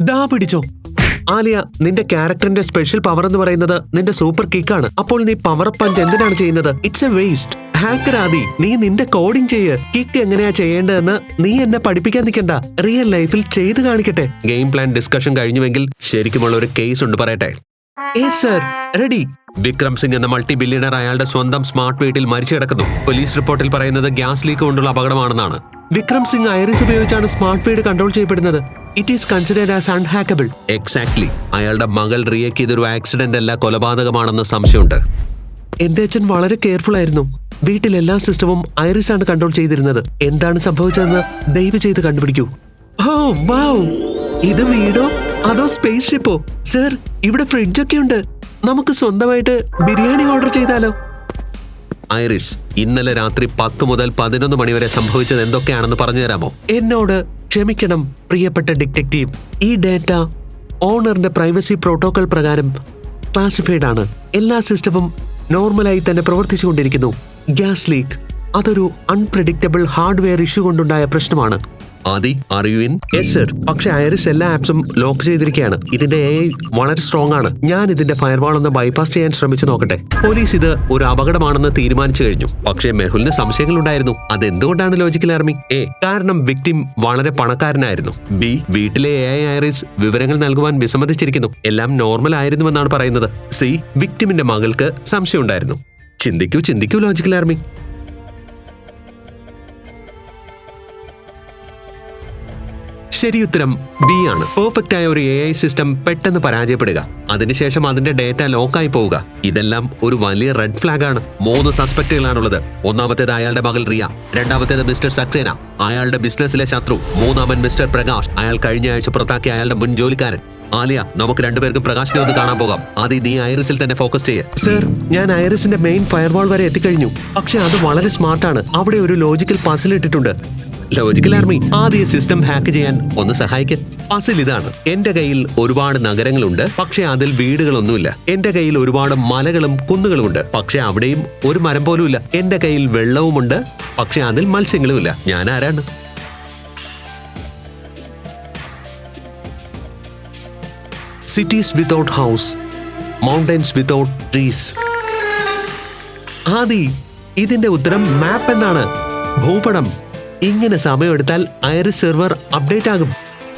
ദാ പിടിച്ചോ. ആലിയ നിന്റെ ക്യാരക്ടറിന്റെ സ്പെഷ്യൽ പവർ എന്ന് പറയുന്നത് നിന്റെ സൂപ്പർ കിക്ക് ആണ്. അപ്പോൾ നീ പവർ പഞ്ച് എന്തിനാണ് ചെയ്യുന്നത്? It's a waste hacker Aadi നീ നിന്റെ കോഡിംഗ് ചെയ്യ്. കിക്ക് എങ്ങനെയാ ചെയ്യേണ്ടതെന്ന് നീ എന്നെ പഠിപ്പിക്കാൻ നിൽക്കണ്ട. റിയൽ ലൈഫിൽ ചെയ്തു കാണിക്കട്ടെ. ഗെയിം പ്ലാൻ ഡിസ്കഷൻ കഴിഞ്ഞുവെങ്കിൽ ശരിക്കുമുള്ള ഒരു കേസ് ഉണ്ട് പറയട്ടെ. റെഡി. വിക്രം സിംഗ് എന്ന മൾട്ടി ബില്യണർ അയാളുടെ സ്വന്തം സ്മാർട്ട് വീട്ടിൽ മരിച്ചു കിടക്കുന്നു. പോലീസ് റിപ്പോർട്ടിൽ പറയുന്നത് ഗ്യാസ് ലീക്ക് കൊണ്ടുള്ള അപകടമാണെന്നാണ്. വിക്രം സിംഗ് ഐറിസ് ഉപയോഗിച്ചാണ് സ്മാർട്ട് വീട് കൺട്രോൾ ചെയ്യപ്പെടുന്നത്. It is considered as unhackable exactly അയാളുടെ മകൾ റിയയ്ക്ക് ഇതൊരു ആക്സിഡന്റ് അല്ല കൊലപാതകമാണെന്ന് സംശയമുണ്ട്. എന്റെ അച്ഛൻ വളരെ കെയർഫുൾ ആയിരുന്നു. വീട്ടിൽ എല്ലാ സിസ്റ്റവും ഐറിസ് ആണ് കൺട്രോൾ ചെയ്തിരുന്നത്. എന്താണ് സംഭവിച്ചതെന്ന് ദയവ് ചെയ്ത് കണ്ടുപിടിക്കൂ. ഓ വാവ് ഇത് വീടോ? അതോ സ്പേസ് ഷിപ്പോ സർ ഇവിടെ ഫ്രിഡ്ജൊക്കെ ഉണ്ട്. നമുക്ക് സ്വന്തമായിട്ട് ബിരിയാണി ഓർഡർ ചെയ്താലോ? ഐറിസ് ഇന്നലെ രാത്രി പത്ത് മുതൽ പതിനൊന്ന് മണിവരെ സംഭവിച്ചത് എന്തൊക്കെയാണെന്ന് പറഞ്ഞു തരാമോ എന്നോട് ക്ഷമിക്കണം പ്രിയപ്പെട്ട ഡിറ്റക്റ്റീവ് ഈ ഡേറ്റ ഓണറിന്റെ പ്രൈവസി പ്രോട്ടോകോൾ പ്രകാരം ക്ലാസിഫൈഡ് ആണ്. എല്ലാ സിസ്റ്റവും നോർമലായി തന്നെ പ്രവർത്തിച്ചുകൊണ്ടിരിക്കുന്നു. ഗ്യാസ് ലീക്ക് അതൊരു അൺപ്രഡിക്റ്റബിൾ ഹാർഡ്വെയർ ഇഷ്യൂ കൊണ്ടുണ്ടായ പ്രശ്നമാണ്. ആദി അറിയുവിൻ? യെസ് സർ പക്ഷെ ഐറിസ് എല്ലാ ആപ്സും ലോക്ക് ചെയ്തിരിക്കുകയാണ്. ഇതിന്റെ എ വളരെ സ്ട്രോങ് ആണ്. ഞാൻ ഇതിന്റെ ഫയർവാൾ ഒന്ന് ബൈപാസ് ചെയ്യാൻ ശ്രമിച്ചു നോക്കട്ടെ. പോലീസ് ഇത് ഒരു അപകടമാണെന്ന് തീരുമാനിച്ചു കഴിഞ്ഞു. പക്ഷേ മെഹുലിന് സംശയങ്ങൾ സംശയങ്ങളുണ്ടായിരുന്നു അതെന്തുകൊണ്ടാണ് ലോജിക്കൽ ആർമി? എ കാരണം വിക്ടിം വളരെ പണക്കാരനായിരുന്നു. ബി വീട്ടിലെ എ ഐ ഐറിസ് വിവരങ്ങൾ നൽകുവാൻ വിസമ്മതിച്ചിരിക്കുന്നു. എല്ലാം നോർമൽ ആയിരുന്നുവെന്നാണ് പറയുന്നത്. സി വിക്ടിമിന്റെ മകൾക്ക് സംശയമുണ്ടായിരുന്നു. ചിന്തിക്കൂ ചിന്തിക്കൂ ലോജിക്കൽ ആർമി. ശരി ഉത്തരം ബി ആണ്. പെർഫെക്റ്റ് ആയ ഒരു എ ഐ സിസ്റ്റം പെട്ടെന്ന് പരാജയപ്പെടുക. അതിനുശേഷം അതിന്റെ ഡേറ്റ ലോക്കായി പോവുക. ഇതെല്ലാം ഒരു വലിയ റെഡ് ഫ്ലാഗ് ആണ്. മൂന്ന് സസ്പെക്ടുകളാണുള്ളത് ഒന്നാമത്തേത് അയാളുടെ മകൾ റിയ. രണ്ടാമത്തേത് മിസ്റ്റർ സക്സേന. അയാളുടെ ബിസിനസ്സിലെ ശത്രു. മൂന്നാമൻ മിസ്റ്റർ പ്രകാശ്. അയാൾ കഴിഞ്ഞ ആഴ്ച പുറത്താക്കിയ അയാളുടെ മുൻ ജോലിക്കാരൻ. ആലിയ നമുക്ക് രണ്ടുപേർക്കും പ്രകാശിനെ ഒന്ന് കാണാൻ പോകാം. ആദ്യം നീ ഐറിസിൽ തന്നെ ഫോക്കസ് ചെയ്യേ. സർ ഞാൻ ഐറിസിന്റെ മെയിൻ ഫയർവാൾ വരെ എത്തിക്കഴിഞ്ഞു. പക്ഷെ അത് വളരെ സ്മാർട്ടാണ് അവിടെ ഒരു ലോജിക്കൽ പസിൽ ഇട്ടിട്ടുണ്ട്. ലോജിക്കൽ ആർമി ആദ്യ സിസ്റ്റം ഹാക്ക് ചെയ്യാൻ ഒന്ന് സഹായിക്ക്. പസിൽ ഇതാണ്. എന്റെ കയ്യിൽ ഒരുപാട് നഗരങ്ങളുണ്ട് പക്ഷെ അതിൽ വീടുകളൊന്നുമില്ല. എന്റെ കയ്യിൽ ഒരുപാട് മലകളും കുന്നുകളും ഉണ്ട് പക്ഷെ അവിടെയും ഒരു മരം പോലും ഇല്ല എന്റെ കയ്യിൽ വെള്ളവുമുണ്ട് പക്ഷെ അതിൽ മത്സ്യങ്ങളുമില്ല. ഞാൻ ആരാണ്? Cities without house mountains without trees Aadi ഇതിന്റെ ഉത്തരം മാപ്പ് എന്നാണ്. ഭൂപടം. ഇങ്ങനെ സമയമെടുത്താൽ ഐറിസ് സെർവർ അപ്ഡേറ്റ് ആകും.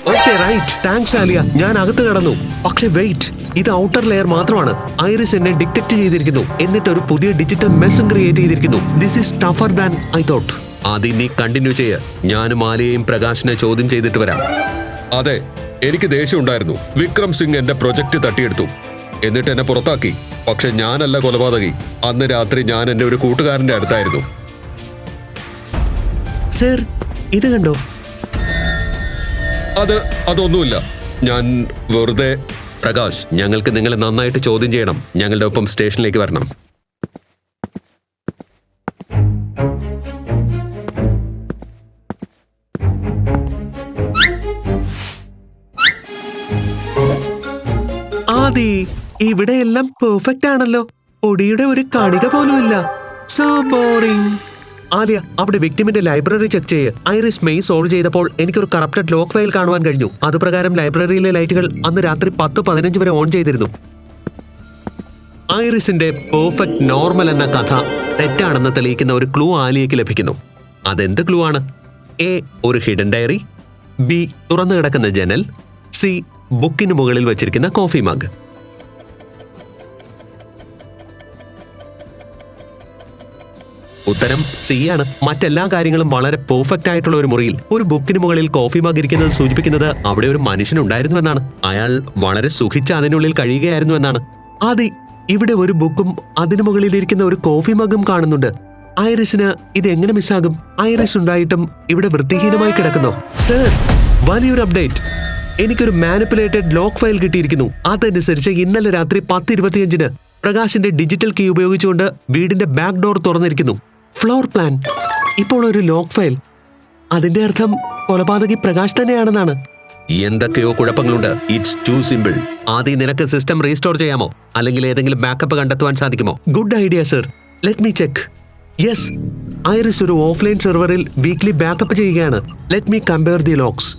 Okay right thanks Alia. ഞാൻ അകത്ത് കടന്നു. പക്ഷെ വെയിറ്റ് ഇത് ഔട്ടർ ലെയർ മാത്രമാണ്. ഐറിസ് എന്നെ ഡിറ്റക്ട് ചെയ്തിരിക്കുന്നു. എന്നിട്ട് ഒരു പുതിയ ഡിജിറ്റൽ മെസ്സും ക്രിയേറ്റ് ചെയ്തിരിക്കുന്നു. This is tougher than I thought അത് നീ കണ്ടിന്യൂ ചെയ്യ. ഞാനും ആലിയയും പ്രകാശിനെ ചോദ്യം ചെയ്തിട്ട് വരാം. അതെ എനിക്ക് ദേഷ്യം ഉണ്ടായിരുന്നു. വിക്രം സിംഗ് എന്റെ പ്രൊജക്ട് തട്ടിയെടുത്തു. എന്നിട്ട് എന്നെ പുറത്താക്കി. പക്ഷെ ഞാനല്ല കൊലപാതകി. അന്ന് രാത്രി ഞാൻ എന്റെ ഒരു കൂട്ടുകാരന്റെ അടുത്തായിരുന്നു. സർ ഇത് കണ്ടോ? അത് അതൊന്നുമില്ല. ഞാൻ വെറുതെ പ്രകാശ് ഞങ്ങൾക്ക് നിങ്ങളെ നന്നായിട്ട് ചോദ്യം ചെയ്യണം. ഞങ്ങളുടെ ഒപ്പം സ്റ്റേഷനിലേക്ക് വരണം. ആദി ഇവിടെയെല്ലാം പെർഫെക്റ്റ് ആണല്ലോ ഒടിയുടെ ഒരു കണിക പോലും ഇല്ല സോ ബോറിംഗ് ആദ്യ അവിടെ വിക്ടിമിന്റെ ലൈബ്രറി ചെക്ക് ചെയ്യ് ഐറിസ് മെയ് സോൾവ് ചെയ്തപ്പോൾ എനിക്കൊരു കറപ്റ്റഡ് ലോക്ക് ഫയൽ കാണുവാൻ കഴിഞ്ഞു. അതുപ്രകാരം ലൈബ്രറിയിലെ ലൈറ്റുകൾ അന്ന് രാത്രി പത്ത് പതിനഞ്ച് വരെ ഓൺ ചെയ്തിരുന്നു. ഐറിസിന്റെ പെർഫെക്റ്റ് നോർമൽ എന്ന കഥ തെറ്റാണെന്ന് തെളിയിക്കുന്ന ഒരു ക്ലൂ ആലിയയ്ക്ക് ലഭിക്കുന്നു. അതെന്ത് ക്ലൂ ആണ്? എ ഒരു ഹിഡൻ ഡയറി ബി തുറന്നു കിടക്കുന്ന ജനൽ. സി ബുക്കിന് മുകളിൽ വെച്ചിരിക്കുന്ന കോഫി മഗ് ഉത്തരം സി ആണ്. മറ്റെല്ലാ കാര്യങ്ങളും വളരെ പെർഫെക്റ്റ് ആയിട്ടുള്ള ഒരു മുറിയിൽ ഒരു ബുക്കിന് മുകളിൽ കോഫി മഗ് ഇരിക്കുന്നത് സൂചിപ്പിക്കുന്നത് അവിടെ ഒരു മനുഷ്യൻ ഉണ്ടായിരുന്നു എന്നാണ് അയാൾ വളരെ സുഖിച്ച് അതിനുള്ളിൽ കഴിയുകയായിരുന്നു എന്നാണ്. അതെ ഇവിടെ ഒരു ബുക്കും അതിനു മുകളിൽ ഇരിക്കുന്ന ഒരു കോഫി മഗും കാണുന്നുണ്ട്. ഐറിസിന് ഇത് എങ്ങനെ മിസ്സാകും ഐറിസ് ഉണ്ടായിട്ടും ഇവിടെ വൃത്തിഹീനമായി കിടക്കുന്നു. സർ വലിയൊരു അപ്ഡേറ്റ് എനിക്കൊരു മാനിപ്പുലേറ്റഡ് ലോക്ക് ഫയൽ കിട്ടിയിരിക്കുന്നു. അതനുസരിച്ച് ഇന്നലെ രാത്രി പത്ത് ഇരുപത്തിയഞ്ചിന് പ്രകാശിന്റെ ഡിജിറ്റൽ കീ ഉപയോഗിച്ചുകൊണ്ട് വീടിന്റെ ബാക്ക് ഡോർ തുറന്നിരിക്കുന്നു. ഫ്ലോർ പ്ലാൻ ഇപ്പോൾ ഒരു ലോക്ക് ഫയൽ അതിന്റെ അർത്ഥം കൊലപാതകി പ്രകാശ് തന്നെയാണെന്നാണ്. എന്തൊക്കെയോ കുഴപ്പങ്ങളുണ്ട്. ഇറ്റ്സ് ടു സിമ്പിൾ ആദ്യം നിനക്ക് സിസ്റ്റം റീസ്റ്റോർ ചെയ്യാമോ? അല്ലെങ്കിൽ ഏതെങ്കിലും ബാക്കപ്പ് കണ്ടെത്തുവാൻ സാധിക്കുമോ? Good idea sir let me check yes Iris ഒരു ഓഫ്ലൈൻ സെർവറിൽ വീക്ക്ലി ബാക്കപ്പ് ചെയ്യുകയാണ്. Let me compare the logs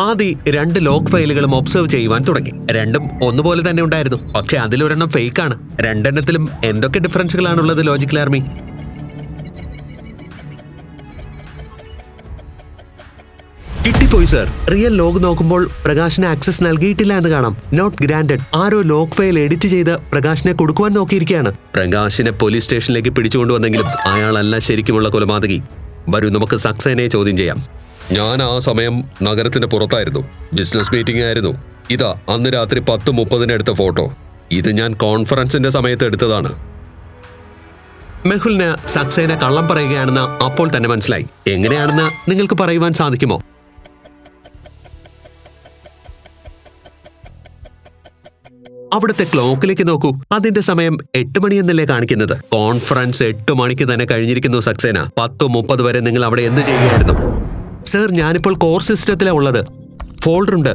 Aadi രണ്ട് ലോക്ക് ഫയലുകളും ഒബ്സർവ് ചെയ്യുവാൻ തുടങ്ങി. രണ്ടും ഒന്നുപോലെ തന്നെ ഉണ്ടായിരുന്നു. പക്ഷെ അതിലൊരെണ്ണം ഫേക്ക് ആണ്. രണ്ടെണ്ണത്തിലും എന്തൊക്കെ ഡിഫറൻസുകളാണുള്ളത് ലോജിക്കൽ ആർമി കിട്ടിപ്പോയി സർ റിയൽ ലോഗ് നോക്കുമ്പോൾ പ്രകാശിന് ആക്സസ് നൽകിയിട്ടില്ല എന്ന് കാണാം. നോട്ട് ഗ്രാൻഡഡ് ആരോ ലോക്ക് ഫയൽ എഡിറ്റ് ചെയ്ത് പ്രകാശിനെ കൊടുക്കുവാൻ നോക്കിയിരിക്കുകയാണ്. പ്രകാശിനെ പോലീസ് സ്റ്റേഷനിലേക്ക് പിടിച്ചുകൊണ്ടുവന്നെങ്കിലും അയാളല്ല ശരിക്കുമുള്ള കൊലപാതകി. വരൂ നമുക്ക് സക്സേനയെ ചോദ്യം ചെയ്യാം. ഞാൻ ആ സമയം നഗരത്തിന് പുറത്തായിരുന്നു. ബിസിനസ് മീറ്റിംഗ് ആയിരുന്നു. ഇതാ അന്ന് രാത്രി പത്ത് മുപ്പതിന് എടുത്ത ഫോട്ടോ ഇത് ഞാൻ കോൺഫറൻസിന്റെ സമയത്ത് എടുത്തതാണ്. മെഹുലിന് സക്സേന കള്ളം പറയുകയാണെന്ന് അപ്പോൾ തന്നെ മനസ്സിലായി. എങ്ങനെയാണെന്ന് നിങ്ങൾക്ക് പറയുവാൻ സാധിക്കുമോ? അവിടുത്തെ ക്ലോക്കിലേക്ക് നോക്കൂ. അതിന്റെ സമയം എട്ട് മണി എന്നല്ലേ കാണിക്കുന്നത്. കോൺഫറൻസ് എട്ട് മണിക്ക് തന്നെ കഴിഞ്ഞിരിക്കുന്നു സക്സേന. പത്ത് മുപ്പത് വരെ നിങ്ങൾ അവിടെ എന്ത് ചെയ്യുകയായിരുന്നു? സർ ഞാനിപ്പോൾ കോർ സിസ്റ്റത്തിലാണ് ഉള്ളത്. ഫോൾഡർ ഉണ്ട്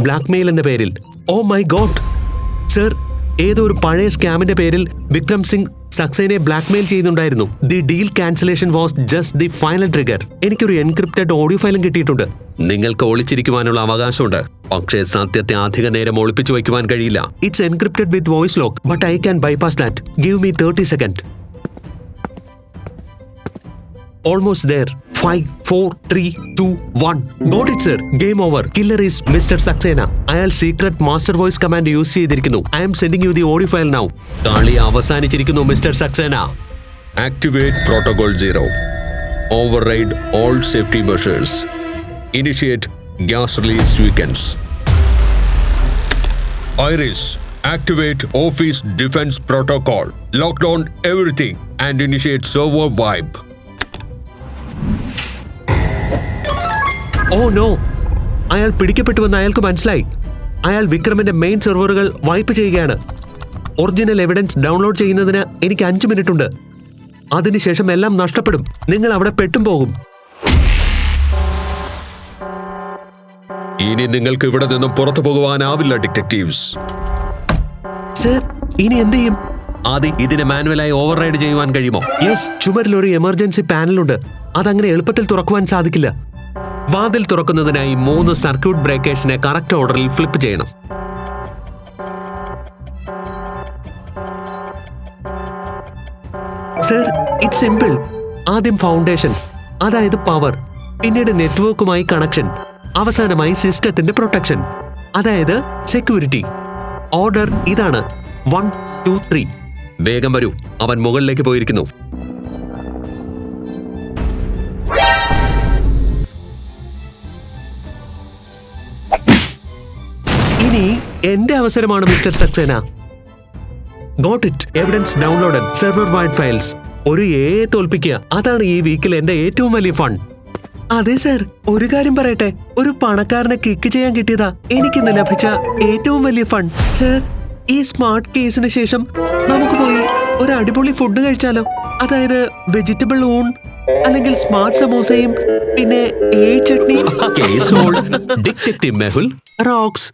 ബ്ലാക്ക് മെയിൽ എന്ന പേരിൽ. Oh my god! സർ ഏതോ ഒരു പഴയ സ്കാമിന്റെ പേരിൽ വിക്രം സിംഗ് സക്സേനെ ബ്ലാക്ക്മെയിൽ ചെയ്യുന്നുണ്ടായിരുന്നു. The deal cancellation was just the final trigger. എനിക്കൊരു എൻക്രിപ്റ്റഡ് ഓഡിയോ ഫയലും കിട്ടിയിട്ടുണ്ട്. നിങ്ങൾക്ക് ഒളിച്ചിരിക്കുവാനുള്ള അവകാശമുണ്ട്. പക്ഷേ സത്യത്തെ അധിക നേരം ഒളിപ്പിച്ചു വയ്ക്കുവാൻ കഴിയില്ല. It's encrypted with voice lock but I can bypass that give me thirty second almost there five four three two one got it sir game over killer is mister Saxena അയാൾ secret master voice command use ചെയ്തിരിക്കുന്നു. I'm sending you the audio file now കളി അവസാനിച്ചിരിക്കുന്നു mister Saxena activate protocol zero override all safety measures initiate gas release sequence Iris activate office defence protocol lockdown everything and initiate server wipe oh no അയാൾ പിടിക്കപ്പെട്ടുവെന്ന് അയാൾക്ക് മനസ്സിലായി. അയാൾ വിക്രമിന്റെ main സെർവറുകൾ wipe ചെയ്യുകയാണ്. Original evidence download ചെയ്യുന്നതിന് എനിക്ക് അഞ്ച് മിനിറ്റ് ഉണ്ട് അതിനുശേഷം എല്ലാം നഷ്ടപ്പെടും. നിങ്ങൾ അവിടെ പെട്ടും പോകും. ഇനി നിങ്ങൾക്ക് ഇവിടെ നിന്നും പുറത്തു പോകുവാനാവില്ല ഡിറ്റക്റ്റീവ്സ് സർ ഇനി എന്ത് ചെയ്യും? ആദ്യം ഇതിനെ മാനുവലായി ഓവർ റൈഡ് ചെയ്യുവാൻ കഴിയുമോ? യെസ് ചുമരിൽ ഒരു എമർജൻസി പാനൽ പാനലുണ്ട് അതങ്ങനെ എളുപ്പത്തിൽ തുറക്കുവാൻ സാധിക്കില്ല. വാതിൽ തുറക്കുന്നതിനായി മൂന്ന് സർക്യൂട്ട് ബ്രേക്കേഴ്സിനെ കറക്റ്റ് ഓർഡറിൽ ഫ്ലിപ്പ് ചെയ്യണം. Sir it simple. ആദ്യം ഫൗണ്ടേഷൻ അതായത് പവർ പിന്നീട് നെറ്റ്വർക്കുമായി കണക്ഷൻ അവസാനമായി സിസ്റ്റത്തിന്റെ പ്രൊട്ടക്ഷൻ അതായത് സെക്യൂരിറ്റി. ഓർഡർ ഇതാണ്. One two three. വേഗം വരൂ. അവൻ മുകളിലേക്ക് പോയിരിക്കുന്നു. ഇനി എന്റെ അവസരമാണ് mister Saxena. Got it evidence download server wide files ഒരു എ തോൽപ്പിക്കുക. അതാണ് ഈ വീക്കിൽ എന്റെ ഏറ്റവും വലിയ ഫണ്ട് അതെ സർ ഒരു കാര്യം പറയട്ടെ. ഒരു പണക്കാരനെ കിക്ക് ചെയ്യാൻ കിട്ടിയതാ. എനിക്കിന്ന് ലഭിച്ച ഏറ്റവും വലിയ ഫണ്ട് സർ ഈ സ്മാർട്ട് കേസിന് ശേഷം നമുക്ക് പോയി ഒരു അടിപൊളി ഫുഡ് കഴിച്ചാലോ? അതായത് വെജിറ്റബിൾ ഊൺ അല്ലെങ്കിൽ സ്മാർട്ട് സമോസയും പിന്നെ ഏ ചട്നി. Detective Mehul rocks